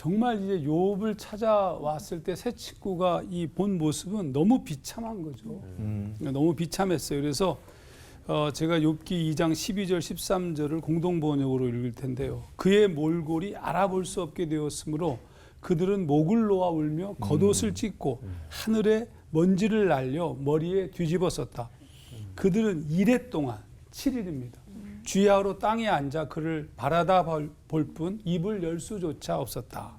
정말 이제 욥을 찾아왔을 때 새 친구가 이 본 모습은 너무 비참한 거죠. 음. 너무 비참했어요. 그래서 어 제가 욥기 2장 12절 13절을 공동 번역으로 읽을 텐데요. 그의 몰골이 알아볼 수 없게 되었으므로 그들은 목을 놓아 울며 겉옷을 찢고 하늘에 먼지를 날려 머리에 뒤집어 썼다. 그들은 이래 동안 7일입니다. 쥐하로 땅에 앉아 그를 바라다 볼 뿐 입을 열 수조차 없었다.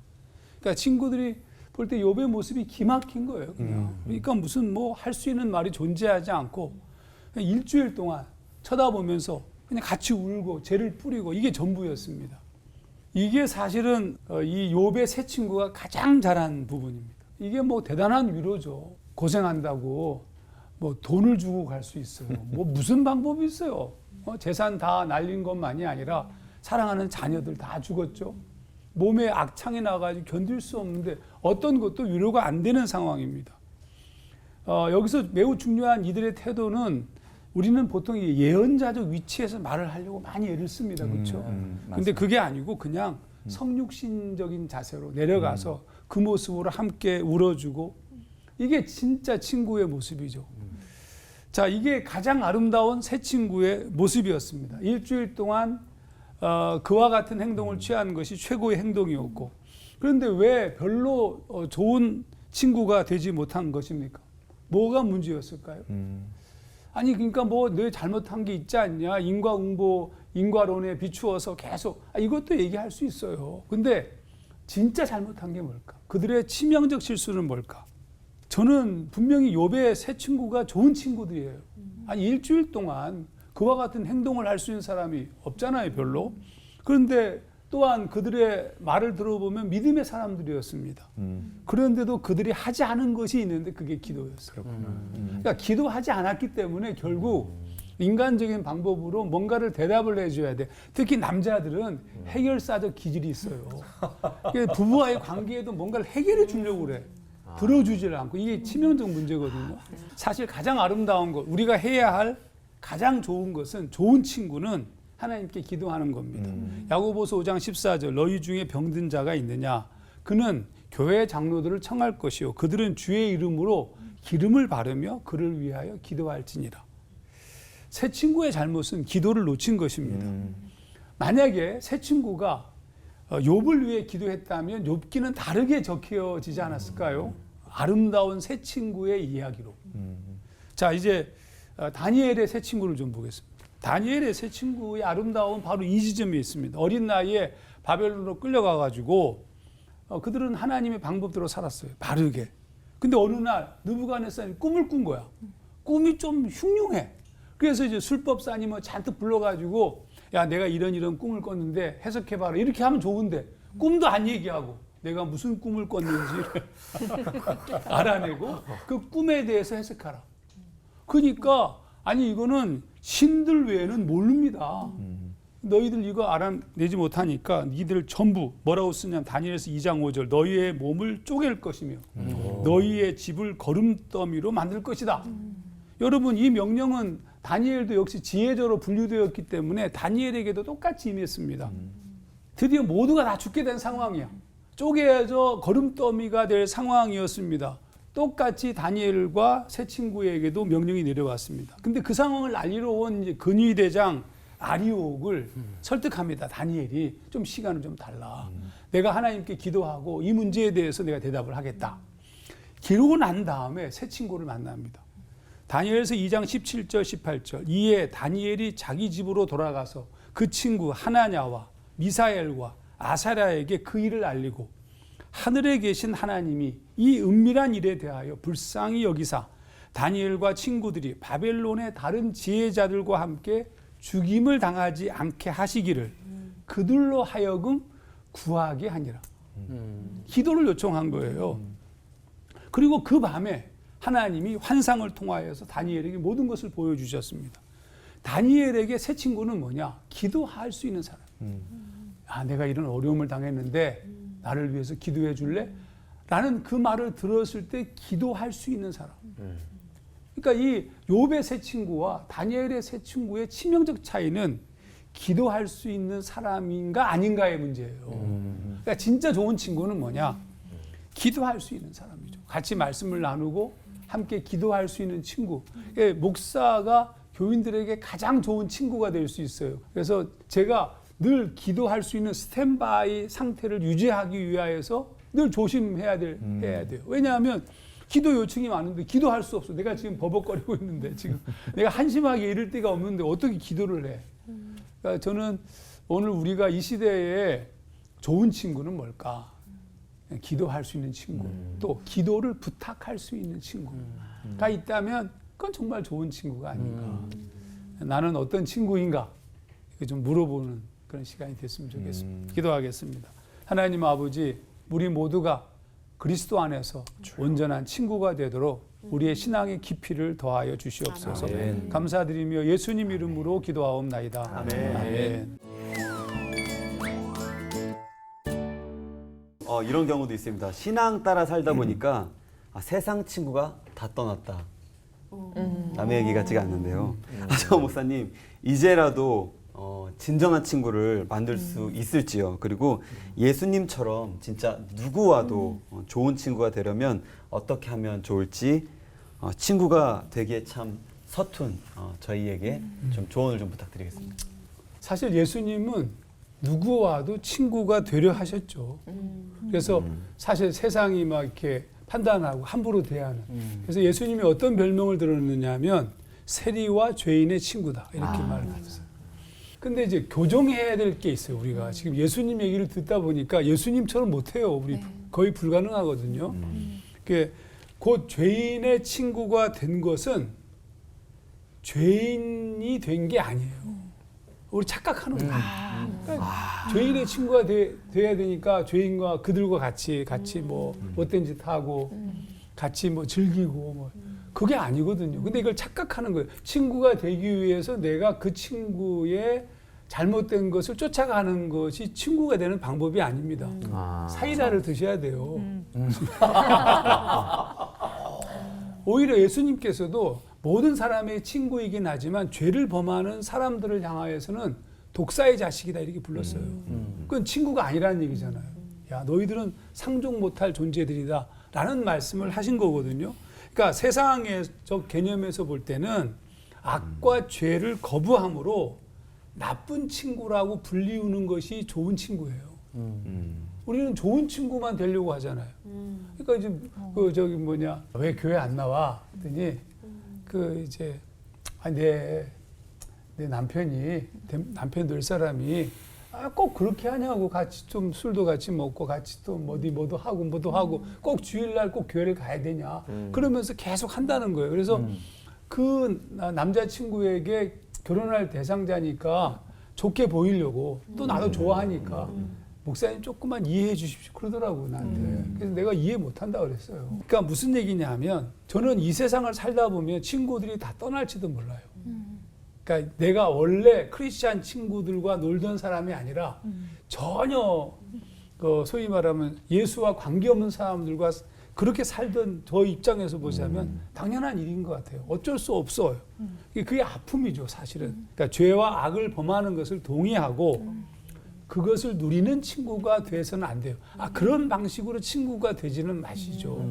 그러니까 친구들이 볼 때 욥의 모습이 기막힌 거예요. 그냥. 그러니까 무슨 뭐 할 수 있는 말이 존재하지 않고 일주일 동안 쳐다보면서 그냥 같이 울고 죄를 뿌리고 이게 전부였습니다. 이게 사실은 어, 이 욥의 새 친구가 가장 잘한 부분입니다. 이게 뭐 대단한 위로죠. 고생한다고 뭐 돈을 주고 갈 수 있어요. 뭐 무슨 방법이 있어요. 어, 재산 다 날린 것만이 아니라 사랑하는 자녀들 다 죽었죠. 몸에 악창이 나가지고 견딜 수 없는데 어떤 것도 위로가 안 되는 상황입니다. 어, 여기서 매우 중요한 이들의 태도는 우리는 보통 이 예언자적 위치에서 말을 하려고 많이 애를 씁니다. 그렇죠? 음, 근데 그게 아니고 그냥 성육신적인 자세로 내려가서 그 모습으로 함께 울어주고 이게 진짜 친구의 모습이죠. 자, 이게 가장 아름다운 새 친구의 모습이었습니다. 일주일 동안 어, 그와 같은 행동을 취한 것이 최고의 행동이었고 그런데 왜 별로 어, 좋은 친구가 되지 못한 것입니까? 뭐가 문제였을까요? 음. 아니 그러니까 뭐 내 잘못한 게 있지 않냐 인과응보 인과론에 비추어서 계속 아, 이것도 얘기할 수 있어요. 근데 진짜 잘못한 게 뭘까? 그들의 치명적 실수는 뭘까? 저는 분명히 욥의 새 친구가 좋은 친구들이에요. 아니 일주일 동안 그와 같은 행동을 할 수 있는 사람이 없잖아요, 별로. 그런데 또한 그들의 말을 들어보면 믿음의 사람들이었습니다. 음. 그런데도 그들이 하지 않은 것이 있는데 그게 기도였어요. 그러니까 기도하지 않았기 때문에 결국 인간적인 방법으로 뭔가를 대답을 해줘야 돼. 특히 남자들은 해결사적 기질이 있어요. 부부와의 관계에도 뭔가를 해결해 주려고 그래. 들어주질 않고 이게 치명적 문제거든요. 사실 가장 아름다운 것, 우리가 해야 할 가장 좋은 것은 좋은 친구는 하나님께 기도하는 겁니다. 야고보서 5장 14절 너희 중에 병든 자가 있느냐 그는 교회 장로들을 청할 것이요 그들은 주의 이름으로 기름을 바르며 그를 위하여 기도할지니라. 새 친구의 잘못은 기도를 놓친 것입니다. 음. 만약에 새 친구가 어, 욥을 위해 기도했다면 욥기는 다르게 적혀지지 않았을까요? 아름다운 새 친구의 이야기로. 음. 자 이제 어, 다니엘의 새 친구를 좀 보겠습니다. 다니엘의 새 친구의 아름다운 바로 이 지점에 있습니다. 어린 나이에 바벨론으로 끌려가 가지고 어, 그들은 하나님의 방법대로 살았어요. 바르게. 근데 어느 날 느부갓네살이 꿈을 꾼 거야. 꿈이 좀 흉흉해. 그래서 이제 술법사님 뭐 잔뜩 불러가지고 야 내가 이런 이런 꿈을 꿨는데 해석해봐라 이렇게 하면 좋은데 꿈도 안 얘기하고 내가 무슨 꿈을 꿨는지를 알아내고 그 꿈에 대해서 해석하라. 그러니까 아니 이거는 신들 외에는 모릅니다. 너희들 이거 알아내지 못하니까 니들 전부 뭐라고 쓰냐면 다니엘서 2장 5절 너희의 몸을 쪼갤 것이며 너희의 집을 거름더미로 만들 것이다. 여러분 이 명령은 다니엘도 역시 지혜자로 분류되었기 때문에 다니엘에게도 똑같이 임했습니다. 드디어 모두가 다 죽게 된 상황이야. 쪼개져 거름더미가 될 상황이었습니다. 똑같이 다니엘과 새 친구에게도 명령이 내려왔습니다. 근데 그 상황을 알리러 온 근위대장 아리옥을 설득합니다. 다니엘이 좀 시간을 좀 달라. 내가 하나님께 기도하고 이 문제에 대해서 내가 대답을 하겠다. 기르고 난 다음에 새 친구를 만납니다. 다니엘서 2장 17절 18절 이에 다니엘이 자기 집으로 돌아가서 그 친구 하나냐와 미사엘과 아사랴에게 그 일을 알리고 하늘에 계신 하나님이 이 은밀한 일에 대하여 불쌍히 여기사 다니엘과 친구들이 바벨론의 다른 지혜자들과 함께 죽임을 당하지 않게 하시기를 그들로 하여금 구하게 하니라. 기도를 요청한 거예요. 그리고 그 밤에 하나님이 환상을 통하여서 다니엘에게 모든 것을 보여주셨습니다. 다니엘에게 새 친구는 뭐냐? 기도할 수 있는 사람. 아, 내가 이런 어려움을 당했는데 나를 위해서 기도해 줄래? 라는 그 말을 들었을 때 기도할 수 있는 사람. 그러니까 이 욥의 새 친구와 다니엘의 새 친구의 치명적 차이는 기도할 수 있는 사람인가 아닌가의 문제예요. 그러니까 진짜 좋은 친구는 뭐냐? 기도할 수 있는 사람이죠. 같이 말씀을 나누고 함께 기도할 수 있는 친구. 예, 목사가 교인들에게 가장 좋은 친구가 될 수 있어요. 그래서 제가 늘 기도할 수 있는 스탠바이 상태를 유지하기 위하여서 늘 조심해야 될, 해야 돼요. 왜냐하면 기도 요청이 많은데 기도할 수 없어. 내가 지금 버벅거리고 있는데 지금 내가 한심하게 이럴 데가 없는데 어떻게 기도를 해? 그러니까 저는 오늘 우리가 이 시대에 좋은 친구는 뭘까? 기도할 수 있는 친구, 또 기도를 부탁할 수 있는 친구가 있다면 그건 정말 좋은 친구가 아닌가. 나는 어떤 친구인가? 좀 물어보는 그런 시간이 됐으면 좋겠습니다. 기도하겠습니다. 하나님 아버지, 우리 모두가 그리스도 안에서 온전한 친구가 되도록 우리의 신앙의 깊이를 더하여 주시옵소서. 아멘. 감사드리며 예수님 이름으로 기도하옵나이다. 아멘. 아멘. 어, 이런 경우도 있습니다. 신앙 따라 살다 보니까 아, 세상 친구가 다 떠났다. 남의 얘기 같지가 않는데요. 하정 목사님 이제라도 어, 진정한 친구를 만들 수 있을지요. 그리고 예수님처럼 진짜 누구와도 어, 좋은 친구가 되려면 어떻게 하면 좋을지 어, 친구가 되기에 참 서툰 어, 저희에게 좀 조언을 좀 부탁드리겠습니다. 사실 예수님은 누구와도 친구가 되려 하셨죠. 그래서 사실 세상이 막 이렇게 판단하고 함부로 대하는. 그래서 예수님이 어떤 별명을 들었느냐면 세리와 죄인의 친구다 이렇게 말을 하셨어요. 근데 이제 교정해야 될 게 있어요. 우리가 지금 예수님 얘기를 듣다 보니까 예수님처럼 못해요. 우리 거의 불가능하거든요. 그게 곧 죄인의 친구가 된 것은 죄인이 된 게 아니에요. 우리 착각하는 거예요. 그러니까 죄인의 친구가 돼, 돼야 되니까 죄인과 그들과 같이 같이 뭐 못된 짓 하고 같이 뭐 즐기고 뭐 그게 아니거든요. 근데 이걸 착각하는 거예요. 친구가 되기 위해서 내가 그 친구의 잘못된 것을 쫓아가는 것이 친구가 되는 방법이 아닙니다. 사이다를 드셔야 돼요. 오히려 예수님께서도 모든 사람의 친구이긴 하지만 죄를 범하는 사람들을 향하여서는 독사의 자식이다 이렇게 불렀어요. 그건 친구가 아니라는 얘기잖아요. 야 너희들은 상종 못할 존재들이다 라는 말씀을 하신 거거든요. 그러니까 세상의 저 개념에서 볼 때는 악과 죄를 거부함으로 나쁜 친구라고 불리우는 것이 좋은 친구예요. 우리는 좋은 친구만 되려고 하잖아요. 그러니까 이제 그 저기 뭐냐 왜 교회 안 나와? 그랬더니 그 이제 아내내 남편이 남편 될 사람이 아, 꼭 그렇게 하냐고 같이 좀 술도 같이 먹고 같이 또 뭐디 뭐도 하고 뭐도 하고 꼭 주일날 꼭 교회를 가야 되냐 그러면서 계속 한다는 거예요. 그래서 그 나- 남자친구에게 결혼할 대상자니까 좋게 보이려고 또 나도 좋아하니까 목사님 조금만 이해해 주십시오. 그러더라고 나한테. 그래서 내가 이해 못 한다 그랬어요. 그러니까 무슨 얘기냐면 저는 이 세상을 살다 보면 친구들이 다 떠날지도 몰라요. 그러니까 내가 원래 크리스찬 친구들과 놀던 사람이 아니라 전혀 그 소위 말하면 예수와 관계없는 사람들과 그렇게 살던 저 입장에서 보자면 당연한 일인 것 같아요. 어쩔 수 없어요. 이게 그게 아픔이죠, 사실은. 그러니까 죄와 악을 범하는 것을 동의하고 그것을 누리는 친구가 돼서는 안 돼요. 아 그런 방식으로 친구가 되지는 마시죠.